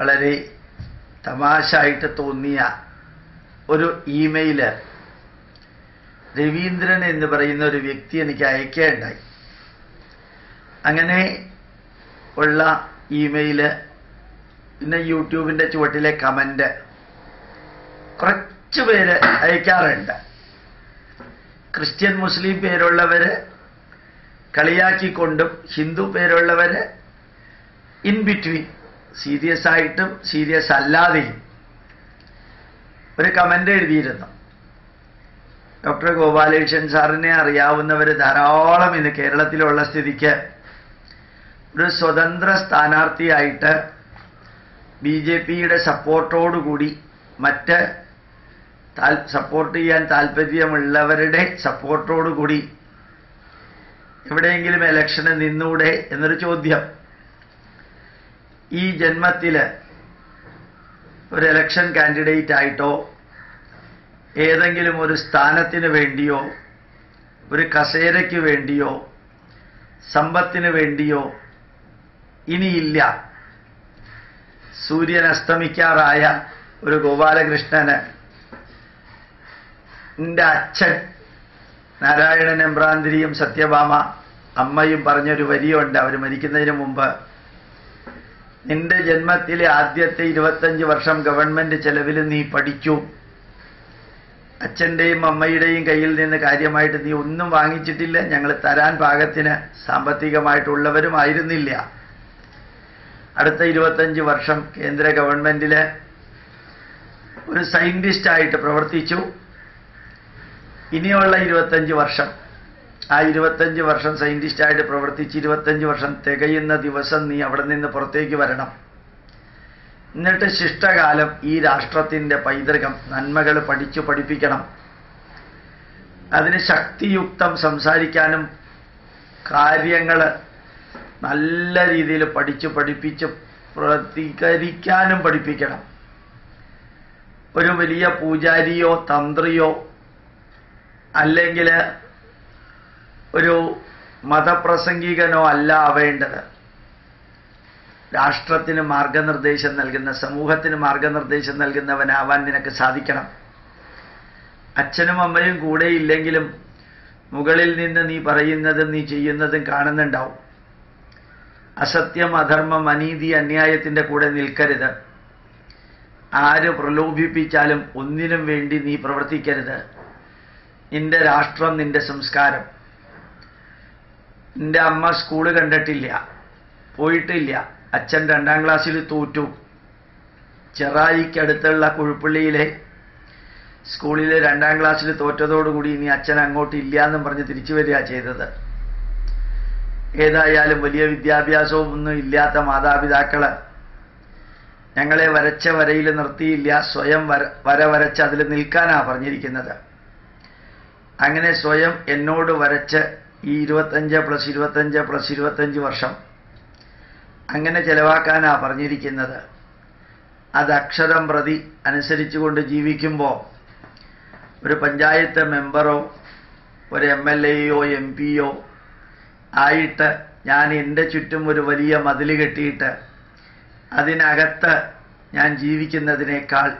വളരെ തമാശായിട്ട് തോന്നിയ ഒരു ഇമെയിൽ രവീന്ദ്രൻ എന്ന് പറയുന്ന ഒരു വ്യക്തി എനിക്ക് അയക്കുകയുണ്ടായി. അങ്ങനെ ഉള്ള ഇമെയിൽ പിന്നെ യൂട്യൂബിന്റെ ചുവട്ടിലെ കമന്റ് കുറച്ച് പേര് അയക്കാറുണ്ട്. ക്രിസ്ത്യൻ മുസ്ലിം പേരുള്ളവര് കളിയാക്കിക്കൊണ്ടും ഹിന്ദു പേരുള്ളവര് ഇൻ ബിറ്റ്വീൻ സീരിയസ് ആയിട്ടും സീരിയസ് അല്ലാതെയും ഒരു കമന്റ് എഴുതിയിരുന്നു. ഡോക്ടർ ഗോപാലകൃഷ്ണൻ സാറിനെ അറിയാവുന്നവർ ധാരാളം ഇന്ന് കേരളത്തിലുള്ള സ്ഥിതിക്ക് ഒരു സ്വതന്ത്ര സ്ഥാനാർത്ഥിയായിട്ട് ബി ജെ പിയുടെ സപ്പോർട്ടോടുകൂടി മറ്റ് സപ്പോർട്ട് ചെയ്യാൻ താല്പര്യമുള്ളവരുടെ സപ്പോർട്ടോടുകൂടി എവിടെയെങ്കിലും ഇലക്ഷന് നിന്നൂടെ എന്നൊരു ചോദ്യം. ഈ ജന്മത്തിൽ ഒരു ഇലക്ഷൻ കാൻഡിഡേറ്റ് ആയിട്ടോ ഏതെങ്കിലും ഒരു സ്ഥാനത്തിന് വേണ്ടിയോ ഒരു കസേരയ്ക്ക് വേണ്ടിയോ സമ്പത്തിന് വേണ്ടിയോ ഇനിയില്ല. സൂര്യൻ അസ്തമിക്കാറായ ഒരു ഗോപാലകൃഷ്ണന് എന്റെ അച്ഛൻ നാരായണൻ എമ്പ്രാന്തിരിയും സത്യഭാമ അമ്മയും പറഞ്ഞൊരു വരിയുണ്ട്. അവർ മരിക്കുന്നതിന് മുമ്പ് നിന്റെ ജന്മത്തിലെ ആദ്യത്തെ ഇരുപത്തഞ്ച് വർഷം ഗവൺമെന്റ് ചെലവിൽ നീ പഠിച്ചു. അച്ഛന്റെയും അമ്മയുടെയും കയ്യിൽ നിന്ന് കാര്യമായിട്ട് നീ ഒന്നും വാങ്ങിച്ചിട്ടില്ല. ഞങ്ങൾ തരാൻ പാകത്തിന് സാമ്പത്തികമായിട്ടുള്ളവരുമായിരുന്നില്ല അടുത്ത ഇരുപത്തഞ്ച് വർഷം കേന്ദ്ര ഗവൺമെന്റിൽ ഒരു സയന്റിസ്റ്റായിട്ട് പ്രവർത്തിച്ചു. ഇനിയുള്ള ഇരുപത്തഞ്ച് വർഷം ആ ഇരുപത്തഞ്ച് വർഷം സയന്റിസ്റ്റായിട്ട് പ്രവർത്തിച്ച് ഇരുപത്തഞ്ച് വർഷം തികയുന്ന ദിവസം നീ അവിടെ നിന്ന് പുറത്തേക്ക് വരണം. എന്നിട്ട് ശിഷ്ടകാലം ഈ രാഷ്ട്രത്തിന്റെ പൈതൃകം നന്മകൾ പഠിച്ചു പഠിപ്പിക്കണം. അതിന് ശക്തിയുക്തം സംസാരിക്കാനും കാര്യങ്ങൾ നല്ല രീതിയിൽ പഠിച്ചു പഠിപ്പിച്ച് പ്രതികരിക്കാനും പഠിപ്പിക്കണം. ഒരു വലിയ പൂജാരിയോ തന്ത്രിയോ അല്ലെങ്കിൽ ഒരു മതപ്രസംഗികനോ അല്ല ആവേണ്ടത് രാഷ്ട്രത്തിന് മാർഗനിർദ്ദേശം നൽകുന്ന സമൂഹത്തിന് മാർഗനിർദ്ദേശം നൽകുന്നവനാവാൻ നിനക്ക് സാധിക്കണം. അച്ഛനും അമ്മയും കൂടെ ഇല്ലെങ്കിലും മുകളിൽ നിന്ന് നീ പറയുന്നതും നീ ചെയ്യുന്നതും കാണുന്നുണ്ടാവും. അസത്യം അധർമ്മം അനീതി അന്യായത്തിന്റെ കൂടെ നിൽക്കരുത്. ആര് പ്രലോഭിപ്പിച്ചാലും ഒന്നിനും വേണ്ടി നീ പ്രവർത്തിക്കരുത്. നിന്റെ രാഷ്ട്രം നിന്റെ സംസ്കാരം. നിന്റെ അമ്മ സ്കൂൾ കണ്ടിട്ടില്ല. പോയിട്ടില്ല. അച്ഛൻ രണ്ടാം ക്ലാസ്സിൽ തോറ്റു. ചെറായിക്കടുത്തുള്ള കുഴുപ്പള്ളിയിലെ സ്കൂളിലെ രണ്ടാം ക്ലാസ്സിൽ തോറ്റതോടുകൂടി ഇനി അച്ഛൻ അങ്ങോട്ട് ഇല്ല എന്നും പറഞ്ഞ് തിരിച്ചു വരിക ചെയ്തത്. ഏതായാലും വലിയ വിദ്യാഭ്യാസവും ഒന്നും ഇല്ലാത്ത മാതാപിതാക്കൾ ഞങ്ങളെ വരച്ച വരയിൽ നിർത്തിയില്ല. സ്വയം വര വര വരച്ച് അതിൽ നിൽക്കാനാ പറഞ്ഞിരിക്കുന്നത്. അങ്ങനെ സ്വയം എന്നോട് വരച്ച് ഈ ഇരുപത്തഞ്ച് പ്ലസ് ഇരുപത്തഞ്ച് പ്ലസ് ഇരുപത്തഞ്ച് വർഷം അങ്ങനെ ചെലവാക്കാനാ പറഞ്ഞിരിക്കുന്നത്. അത് അക്ഷരം പ്രതി അനുസരിച്ചുകൊണ്ട് ജീവിക്കുമ്പോൾ ഒരു പഞ്ചായത്ത് മെമ്പറോ ഒരു എം എൽ എയോ എം പിയോ ആയിട്ട് ഞാൻ എന്റെ ചുറ്റും ഒരു വലിയ മതിൽ കെട്ടിയിട്ട് അതിനകത്ത് ഞാൻ ജീവിക്കുന്നതിനേക്കാൾ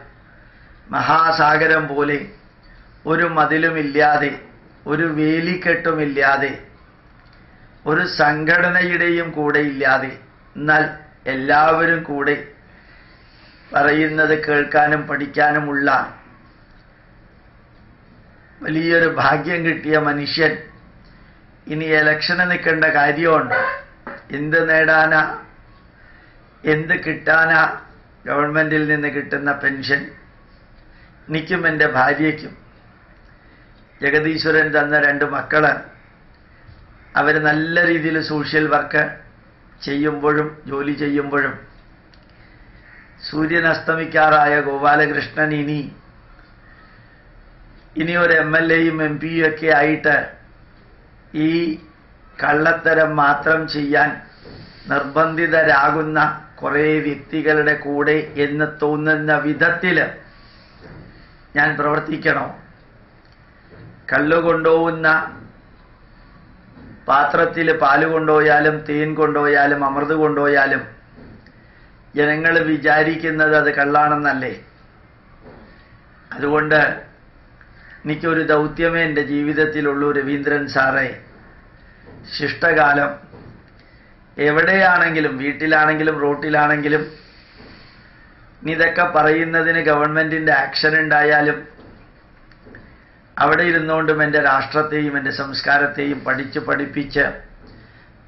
മഹാസാഗരം പോലെ ഒരു മതിലുമില്ലാതെ ഒരു വേലിക്കെട്ടുമില്ലാതെ ഒരു സംഘടനയുടെയും കൂടെ ഇല്ലാതെ എന്നാൽ എല്ലാവരും കൂടെ പറയുന്നത് കേൾക്കാനും പഠിക്കാനുമുള്ള വലിയൊരു ഭാഗ്യം കിട്ടിയ മനുഷ്യൻ ഇനി ഇലക്ഷന് നിൽക്കേണ്ട കാര്യമുണ്ട്. എന്ത് നേടാനാ? എന്ത് കിട്ടാനാ? ഗവൺമെന്റിൽ നിന്ന് കിട്ടുന്ന പെൻഷൻ എനിക്കും എന്റെ ഭാര്യയ്ക്കും ജഗദീശ്വരൻ തന്ന രണ്ട് മക്കൾ അവർ നല്ല രീതിയിൽ സോഷ്യൽ വർക്ക് ചെയ്യുമ്പോഴും ജോലി ചെയ്യുമ്പോഴും. സൂര്യൻ അസ്തമിക്കാറായ ഗോപാലകൃഷ്ണൻ ഇനി ഇനി ഒരു എം എൽ എയും എം പിയും ഒക്കെ ആയിട്ട് ഈ കള്ളത്തരം മാത്രം ചെയ്യാൻ നിർബന്ധിതരാകുന്ന കുറേ വ്യക്തികളുടെ കൂടെ എന്ന് തോന്നുന്ന വിധത്തിൽ ഞാൻ പ്രവർത്തിക്കണോ? കള്ളു കൊണ്ടുപോകുന്ന പാത്രത്തിൽ പാൽ കൊണ്ടുപോയാലും തേൻ കൊണ്ടുപോയാലും അമൃത് കൊണ്ടുപോയാലും ജനങ്ങൾ വിചാരിക്കുന്നത് അത് കള്ളാണെന്നല്ലേ? അതുകൊണ്ട് എനിക്കൊരു ദൗത്യമേ എന്റെ ജീവിതത്തിലുള്ളൂ രവീന്ദ്രൻ സാറെ. ശിഷ്ടകാലം. എവിടെയാണെങ്കിലും വീട്ടിലാണെങ്കിലും റോട്ടിലാണെങ്കിലും ഇതൊക്കെ പറയുന്നതിന് ഗവൺമെന്റിന്റെ ആക്ഷൻ ഉണ്ടായാലും അവിടെ ഇരുന്നുകൊണ്ടും എന്റെ രാഷ്ട്രത്തെയും എന്റെ സംസ്കാരത്തെയും പഠിച്ച് പഠിപ്പിച്ച്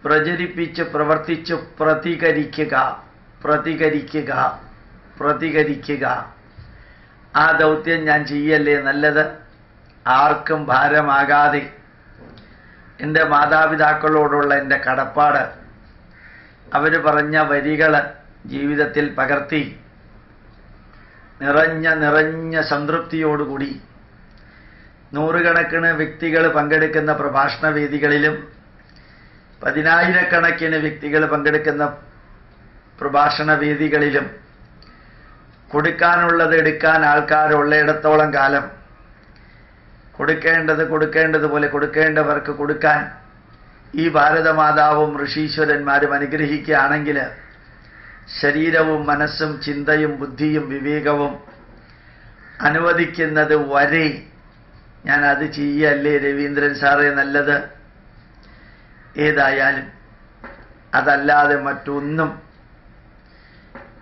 പ്രചരിപ്പിച്ച് പ്രവർത്തിച്ച് പ്രതികരിക്കുക പ്രതികരിക്കുക പ്രതികരിക്കുക. ആ ദൗത്യം ഞാൻ ചെയ്യല്ലേ? നല്ലത്. ആർക്കും ഭാരമാകാതെ എന്റെ മാതാപിതാക്കളോടുള്ള എന്റെ കടപ്പാട്. അവർ പറഞ്ഞ വരികൾ ജീവിതത്തിൽ പകർത്തി നിറഞ്ഞ നിറഞ്ഞ സംതൃപ്തിയോടുകൂടി നൂറുകണക്കിന് വ്യക്തികൾ പങ്കെടുക്കുന്ന പ്രഭാഷണ വേദികളിലും പതിനായിരക്കണക്കിന് വ്യക്തികൾ പങ്കെടുക്കുന്ന പ്രഭാഷണ വേദികളിലും കൊടുക്കാനുള്ളത് എടുക്കാൻ ആൾക്കാരുള്ളയിടത്തോളം കാലം കൊടുക്കേണ്ടത് കൊടുക്കേണ്ടതുപോലെ കൊടുക്കേണ്ടവർക്ക് കൊടുക്കാൻ ഈ ഭാരതമാതാവും ഋഷീശ്വരന്മാരും അനുഗ്രഹിക്കുകയാണെങ്കിൽ ശരീരവും മനസ്സും ചിന്തയും ബുദ്ധിയും വിവേകവും അനുവദിക്കുന്നത് വരെ ഞാൻ അത് ചെയ്യല്ലേ രവീന്ദ്രൻ സാറേ നല്ലത്? ഏതായാലും അതല്ലാതെ മറ്റൊന്നും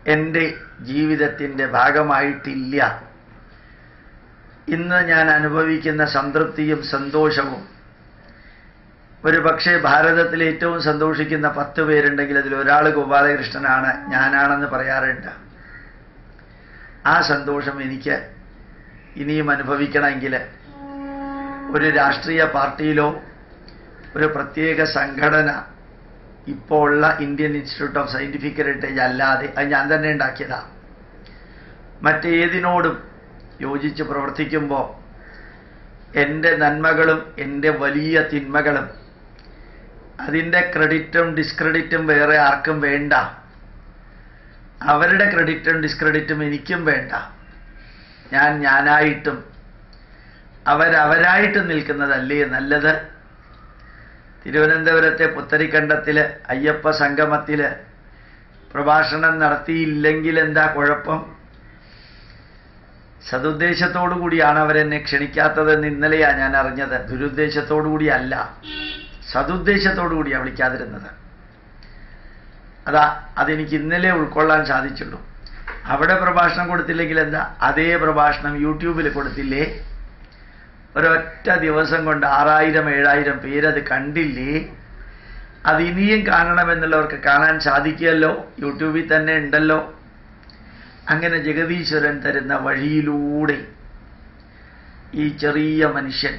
എന്റെ ജീവിതത്തിന്റെ ഭാഗമായിട്ടില്ല. ഇന്ന് ഞാൻ അനുഭവിക്കുന്ന സംതൃപ്തിയും സന്തോഷവും ഒരു പക്ഷേ ഭാരതത്തിൽ ഏറ്റവും സന്തോഷിക്കുന്ന പത്ത് പേരുണ്ടെങ്കിൽ അതിൽ ഒരാൾ ഗോപാലകൃഷ്ണനാണ് ഞാനാണെന്ന് പറയാറുണ്ട്. ആ സന്തോഷം എനിക്ക് ഇനിയും അനുഭവിക്കണമെങ്കിൽ ഒരു രാഷ്ട്രീയ പാർട്ടിയിലോ ഒരു പ്രത്യേക സംഘടന ഇപ്പോൾ ഉള്ള Indian Institute of Scientific Heritage അല്ലാതെ അത് ഞാൻ തന്നെ ഉണ്ടാക്കിയതാണ് മറ്റേതിനോടും യോജിച്ച് പ്രവർത്തിക്കുമ്പോൾ എന്റെ നന്മകളും എന്റെ വലിയ തിന്മകളും അതിന്റെ ക്രെഡിറ്റും ഡിസ്ക്രെഡിറ്റും വേറെ ആർക്കും വേണ്ട. അവരുടെ ക്രെഡിറ്റും ഡിസ്ക്രെഡിറ്റും എനിക്കും വേണ്ട. ഞാൻ ഞാനായിട്ടും അവരവരായിട്ടും നിൽക്കുന്നതല്ലേ നല്ലത്? തിരുവനന്തപുരത്തെ പുത്തരിക്കണ്ടത്തിൽ അയ്യപ്പ സംഗമത്തിൽ പ്രഭാഷണം നടത്തിയില്ലെങ്കിൽ എന്താ കുഴപ്പം? സതുദ്ദേശത്തോടു കൂടിയാണ് അവരെന്നെ ക്ഷണിക്കാത്തതെന്ന് ഇന്നലെയാ ഞാൻ അറിഞ്ഞത്. ദുരുദ്ദേശത്തോടു കൂടിയല്ല. സതുദ്ദേശത്തോടു കൂടിയാണ് വിളിക്കാതിരുന്നത്. അതാ അതെനിക്ക് ഇന്നലെ ഉൾക്കൊള്ളാൻ സാധിച്ചുള്ളൂ. അവിടെ പ്രഭാഷണം കൊടുത്തില്ലെങ്കിൽ എന്താ? അതേ പ്രഭാഷണം യൂട്യൂബിൽ കൊടുത്തില്ലേ? ഒരൊറ്റ ദിവസം കൊണ്ട് ആറായിരം ഏഴായിരം പേരത് കണ്ടില്ലേ? അത് ഇനിയും കാണണമെന്നുള്ളവർക്ക് കാണാൻ സാധിക്കുമല്ലോ യൂട്യൂബിൽ തന്നെ ഉണ്ടല്ലോ. അങ്ങനെ ജഗതീശ്വരൻ തരുന്ന വഴിയിലൂടെ ഈ ചെറിയ മനുഷ്യൻ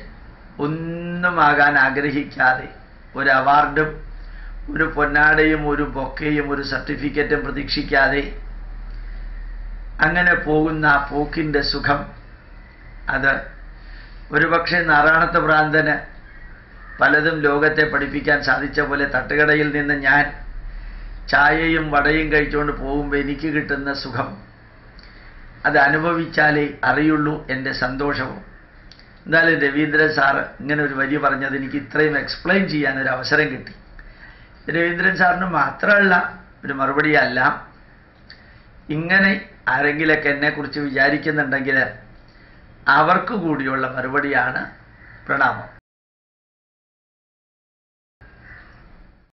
ഒന്നും ആകാൻ ആഗ്രഹിക്കാതെ ഒരു അവാർഡും ഒരു പൊന്നാടയും ഒരു ബൊക്കയും ഒരു സർട്ടിഫിക്കറ്റും പ്രതീക്ഷിക്കാതെ അങ്ങനെ പോകുന്ന ആ പോക്കിന്റെ സുഖം അത് ഒരുപക്ഷെ നാരായണത്തെ ഭ്രാന്തന് പലതും ലോകത്തെ പഠിപ്പിക്കാൻ സാധിച്ച പോലെ തട്ടുകടയിൽ നിന്ന് ഞാൻ ചായയും വടയും കഴിച്ചുകൊണ്ട് പോകുമ്പോൾ എനിക്ക് കിട്ടുന്ന സുഖം. അത് അനുഭവിച്ചാലേ അറിയുള്ളൂ എന്റെ സന്തോഷവും. എന്തായാലും രവീന്ദ്രൻ സാറ് ഇങ്ങനെ ഒരു വരി പറഞ്ഞത് എനിക്ക് ഇത്രയും എക്സ്പ്ലെയിൻ ചെയ്യാൻ ഒരു അവസരം കിട്ടി. രവീന്ദ്രൻ സാറിന് മാത്രമല്ല ഒരു മറുപടിയല്ല. ഇങ്ങനെ ആരെങ്കിലൊക്കെ എന്നെക്കുറിച്ച് വിചാരിക്കുന്നുണ്ടെങ്കിൽ അവർക്ക് കൂടിയുള്ള മറുപടിയാണ് പ്രണാമം.